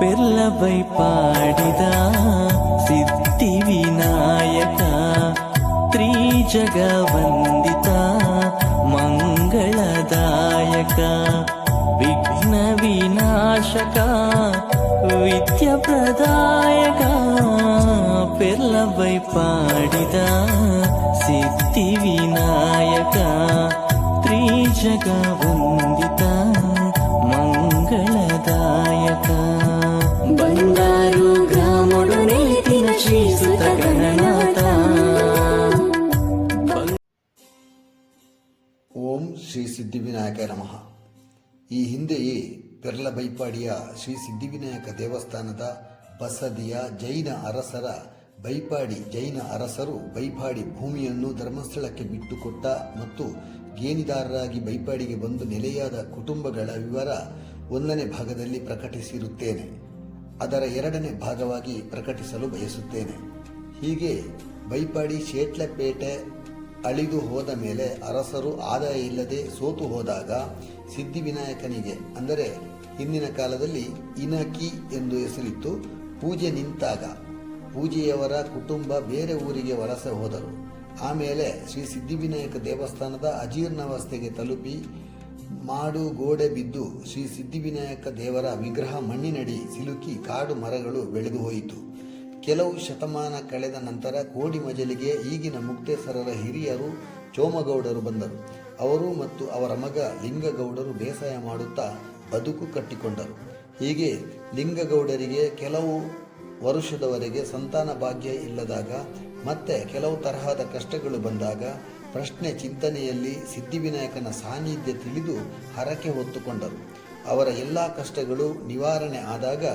ಪೆರ್ಲಬೈ ಪಾಡಿದ ಸಿದ್ಧಿ ವಿನಾಯಕ ತ್ರಿಜಗವಂದಿತ ಮಂಗಳದಾಯಕ ವಿಘ್ನ ವಿನಾಶಕ ವಿದ್ಯ ಪ್ರದಾಯಕ ಪೆರ್ಲಬೈ ಪಾಡಿದ ಸಿದ್ಧಿ ವಿನಾಯಕ ತ್ರಿಜಗವಂದಿತ ಗಣನಾಥ ಓಂ ಶ್ರೀ ಸಿದ್ಧಿವಿನಾಯಕ ನಮಃ. ಈ ಹಿಂದೆಯೇ ಪೆರ್ಲ ಬೈಪಾಡಿಯ ಶ್ರೀ ಸಿದ್ಧಿವಿನಾಯಕ ದೇವಸ್ಥಾನದ ಬಸದಿಯ ಜೈನ ಅರಸರ ಬೈಪಾಡಿ ಜೈನ ಅರಸರು ಬೈಪಾಡಿ ಭೂಮಿಯನ್ನು ಧರ್ಮಸ್ಥಳಕ್ಕೆ ಬಿಟ್ಟುಕೊಟ್ಟ ಮತ್ತು ಗೇಣಿದಾರರಾಗಿ ಬೈಪಾಡಿಗೆ ಬಂದು ನೆಲೆಯಾದ ಕುಟುಂಬಗಳ ವಿವರ ಒಂದನೇ ಭಾಗದಲ್ಲಿ ಪ್ರಕಟಿಸಿರುತ್ತೇನೆ. ಅದರ ಎರಡನೇ ಭಾಗವಾಗಿ ಪ್ರಕಟಿಸಲು ಬಯಸುತ್ತೇನೆ. ಹೀಗೆ ಬೈಪಾಡಿ ಶೇಟ್ಲಪೇಟೆ ಅಳಿದು ಹೋದ ಮೇಲೆ ಅರಸರು ಆದಾಯ ಇಲ್ಲದೆ ಸೋತು ಹೋದಾಗ ಸಿದ್ಧಿವಿನಾಯಕನಿಗೆ, ಅಂದರೆ ಹಿಂದಿನ ಕಾಲದಲ್ಲಿ ಇನಕಿ ಎಂದು ಹೆಸರಿತ್ತು, ಪೂಜೆ ನಿಂತಾಗ ಪೂಜೆಯವರ ಕುಟುಂಬ ಬೇರೆ ಊರಿಗೆ ವಲಸೆ ಹೋದರು. ಆಮೇಲೆ ಶ್ರೀ ಸಿದ್ಧಿವಿನಾಯಕ ದೇವಸ್ಥಾನದ ಅಜೀರ್ಣಾವಸ್ಥೆಗೆ ತಲುಪಿ ಮಾಡು ಗೋಡೆ ಬಿದ್ದು ಶ್ರೀ ಸಿದ್ಧಿವಿನಾಯಕ ದೇವರ ವಿಗ್ರಹ ಮಣ್ಣಿನಡಿ ಸಿಲುಕಿ ಕಾಡು ಮರಗಳು ಬೆಳೆದು ಹೋಯಿತು. ಕೆಲವು ಶತಮಾನ ಕಳೆದ ನಂತರ ಕೋಡಿ ಮಜಲಿಗೆ ಈಗಿನ ಮುಕ್ತೇಸರರ ಹಿರಿಯರು ಚೋಮಗೌಡರು ಬಂದರು. ಅವರು ಮತ್ತು ಅವರ ಮಗ ಲಿಂಗಗೌಡರು ಬೇಸಾಯ ಮಾಡುತ್ತಾ ಬದುಕು ಕಟ್ಟಿಕೊಂಡರು. ಹೀಗೆ ಲಿಂಗಗೌಡರಿಗೆ ಕೆಲವು ವರುಷದವರೆಗೆ ಸಂತಾನ ಭಾಗ್ಯ ಇಲ್ಲದಾಗ ಮತ್ತೆ ಕೆಲವು ತರಹದ ಕಷ್ಟಗಳು ಬಂದಾಗ ಪ್ರಶ್ನೆ ಚಿಂತನೆಯಲ್ಲಿ ಸಿದ್ಧಿವಿನಾಯಕನ ಸಾನ್ನಿಧ್ಯ ತಿಳಿದು ಹರಕೆ ಹೊತ್ತುಕೊಂಡರು. ಅವರ ಎಲ್ಲ ಕಷ್ಟಗಳು ನಿವಾರಣೆ ಆದಾಗ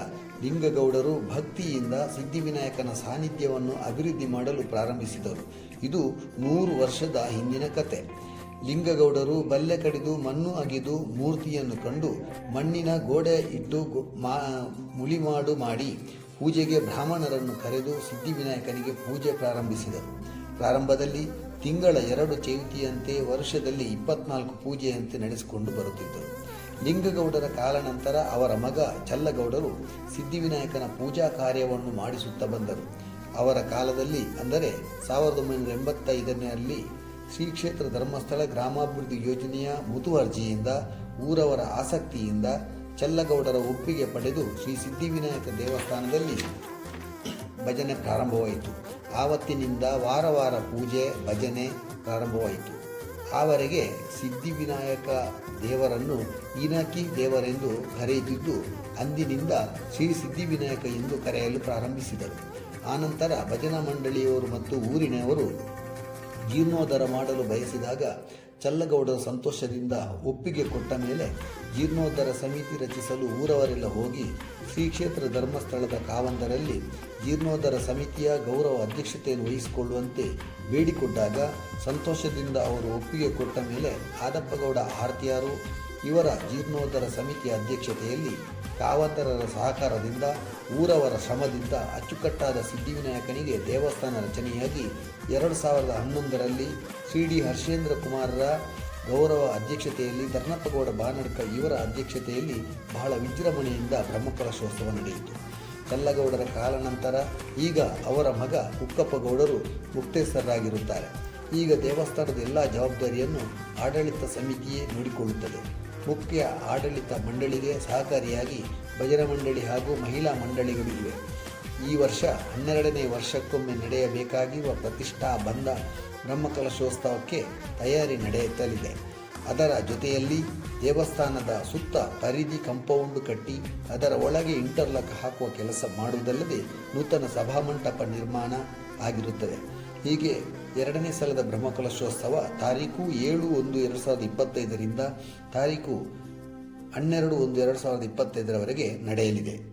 ಲಿಂಗಗೌಡರು ಭಕ್ತಿಯಿಂದ ಸಿದ್ಧಿವಿನಾಯಕನ ಸಾನ್ನಿಧ್ಯವನ್ನು ಅಭಿವೃದ್ಧಿ ಮಾಡಲು ಪ್ರಾರಂಭಿಸಿದರು. ಇದು ನೂರು ವರ್ಷದ ಹಿಂದಿನ ಕತೆ. ಲಿಂಗಗೌಡರು ಬಲ್ಲೆ ಕಡಿದು ಮಣ್ಣು ಅಗಿದು ಮೂರ್ತಿಯನ್ನು ಕಂಡು ಮಣ್ಣಿನ ಗೋಡೆ ಇಟ್ಟು ಮುಳಿಮಾಡು ಮಾಡಿ ಪೂಜೆಗೆ ಬ್ರಾಹ್ಮಣರನ್ನು ಕರೆದು ಸಿದ್ಧಿವಿನಾಯಕನಿಗೆ ಪೂಜೆ ಪ್ರಾರಂಭಿಸಿದರು. ಪ್ರಾರಂಭದಲ್ಲಿ ತಿಂಗಳ ಎರಡು ಚೈತಿಯಂತೆ ವರ್ಷದಲ್ಲಿ ಇಪ್ಪತ್ನಾಲ್ಕು ಪೂಜೆಯಂತೆ ನಡೆಸಿಕೊಂಡು ಬರುತ್ತಿದ್ದರು. ಲಿಂಗಗೌಡರ ಕಾಲಾನಂತರ ಅವರ ಮಗ ಚಲ್ಲಗೌಡರು ಸಿದ್ಧಿವಿನಾಯಕನ ಪೂಜಾ ಕಾರ್ಯವನ್ನು ಮಾಡಿಸುತ್ತಾ ಬಂದರು. ಅವರ ಕಾಲದಲ್ಲಿ ಅಂದರೆ ಸಾವಿರದ ಒಂಬೈನೂರ ಎಂಬತ್ತೈದರಲ್ಲಿ ಶ್ರೀ ಕ್ಷೇತ್ರ ಧರ್ಮಸ್ಥಳ ಗ್ರಾಮಾಭಿವೃದ್ಧಿ ಯೋಜನೆಯ ಮುತುವರ್ಜಿಯಿಂದ, ಊರವರ ಆಸಕ್ತಿಯಿಂದ ಚಲ್ಲಗೌಡರ ಒಪ್ಪಿಗೆ ಪಡೆದು ಶ್ರೀ ಸಿದ್ಧಿವಿನಾಯಕ ದೇವಸ್ಥಾನದಲ್ಲಿ ಭಜನೆ ಪ್ರಾರಂಭವಾಯಿತು. ಆವತ್ತಿನಿಂದ ವಾರ ವಾರ ಪೂಜೆ, ಭಜನೆ ಪ್ರಾರಂಭವಾಯಿತು. ಆವರೆಗೆ ಸಿದ್ಧಿವಿನಾಯಕ ದೇವರನ್ನು ಇನಕಿ ದೇವರೆಂದು ಕರೆಯುತ್ತಿದ್ದು ಅಂದಿನಿಂದ ಶ್ರೀ ಸಿದ್ಧಿವಿನಾಯಕ ಎಂದು ಕರೆಯಲು ಪ್ರಾರಂಭಿಸಿದರು. ಆನಂತರ ಭಜನಾ ಮಂಡಳಿಯವರು ಮತ್ತು ಊರಿನವರು ಜೀರ್ಣೋದ್ಧಾರ ಮಾಡಲು ಬಯಸಿದಾಗ ಚಲ್ಲಗೌಡರ ಸಂತೋಷದಿಂದ ಒಪ್ಪಿಗೆ ಕೊಟ್ಟ ಮೇಲೆ ಜೀರ್ಣೋದ್ಧಾರ ಸಮಿತಿ ರಚಿಸಲು ಊರವರೆಲ್ಲ ಹೋಗಿ ಶ್ರೀ ಕ್ಷೇತ್ರ ಧರ್ಮಸ್ಥಳದ ಕಾವಂದರಲ್ಲಿ ಜೀರ್ಣೋದ್ಧಾರ ಸಮಿತಿಯ ಗೌರವ ಅಧ್ಯಕ್ಷತೆಯನ್ನು ವಹಿಸಿಕೊಳ್ಳುವಂತೆ ಬೇಡಿಕೊಂಡಾಗ ಸಂತೋಷದಿಂದ ಅವರು ಒಪ್ಪಿಗೆ ಕೊಟ್ಟ ಮೇಲೆ ಆದಪ್ಪಗೌಡ ಆರ್ತಿಯಾರು ಇವರ ಜೀರ್ಣೋದ್ಧಾರ ಸಮಿತಿಯ ಅಧ್ಯಕ್ಷತೆಯಲ್ಲಿ ಕಾವಂತರರ ಸಹಕಾರದಿಂದ ಊರವರ ಶ್ರಮದಿಂದ ಅಚ್ಚುಕಟ್ಟಾದ ಸಿದ್ಧಿವಿನಾಯಕನಿಗೆ ದೇವಸ್ಥಾನ ರಚನೆಯಾಗಿ ಎರಡು ಸಾವಿರದ ಹನ್ನೊಂದರಲ್ಲಿ ಶ್ರೀ ಡಿ ಹರ್ಷೇಂದ್ರ ಕುಮಾರರ ಗೌರವ ಅಧ್ಯಕ್ಷತೆಯಲ್ಲಿ ಧರ್ಮಪ್ಪಗೌಡ ಬಾನಡ್ಕ ಇವರ ಅಧ್ಯಕ್ಷತೆಯಲ್ಲಿ ಬಹಳ ವಿಜೃಂಭಣೆಯಿಂದ ಬ್ರಹ್ಮಕಲಶೋತ್ಸವ ನಡೆಯಿತು. ಚಲ್ಲಗೌಡರ ಕಾಲಾನಂತರ ಈಗ ಅವರ ಮಗ ಕುಕ್ಕಪ್ಪಗೌಡರು ಮುಕ್ತೇಶ್ವರರಾಗಿರುತ್ತಾರೆ ಈಗ ದೇವಸ್ಥಾನದ ಎಲ್ಲ ಜವಾಬ್ದಾರಿಯನ್ನು ಆಡಳಿತ ಸಮಿತಿಯೇ ನೋಡಿಕೊಳ್ಳುತ್ತದೆ. ಮುಖ್ಯ ಆಡಳಿತ ಮಂಡಳಿಗೆ ಸಹಕಾರಿಯಾಗಿ ಭಜನಾ ಮಂಡಳಿ ಹಾಗೂ ಮಹಿಳಾ ಮಂಡಳಿಗಳು ಇವೆ. ಈ ವರ್ಷ ಹನ್ನೆರಡನೇ ವರ್ಷಕ್ಕೊಮ್ಮೆ ನಡೆಯಬೇಕಾಗಿರುವ ಪ್ರತಿಷ್ಠಾ ಬಂದ ಬ್ರಹ್ಮಕಲಶೋತ್ಸವಕ್ಕೆ ತಯಾರಿ ನಡೆಯುತ್ತಲಿದೆ ಅದರ ಜೊತೆಯಲ್ಲಿ ದೇವಸ್ಥಾನದ ಸುತ್ತ ಪರಿಧಿ ಕಂಪೌಂಡ್ ಕಟ್ಟಿ, ಅದರ ಒಳಗೆ ಇಂಟರ್ಲಾಕ್ ಹಾಕುವ ಕೆಲಸ ಮಾಡುವುದಲ್ಲದೆ ನೂತನ ಸಭಾಮಂಟಪ ನಿರ್ಮಾಣ ಆಗಿರುತ್ತದೆ. ಹೀಗೆ ಎರಡನೇ ಸಲದ ಬ್ರಹ್ಮಕಲಶೋತ್ಸವ ತಾರೀಕು ಏಳು ಒಂದು ಎರಡು ಸಾವಿರದ ಇಪ್ಪತ್ತೈದರಿಂದ ತಾರೀಕು ಹನ್ನೆರಡು ಒಂದು ಎರಡು ಸಾವಿರದ ಇಪ್ಪತ್ತೈದರವರೆಗೆ ನಡೆಯಲಿದೆ.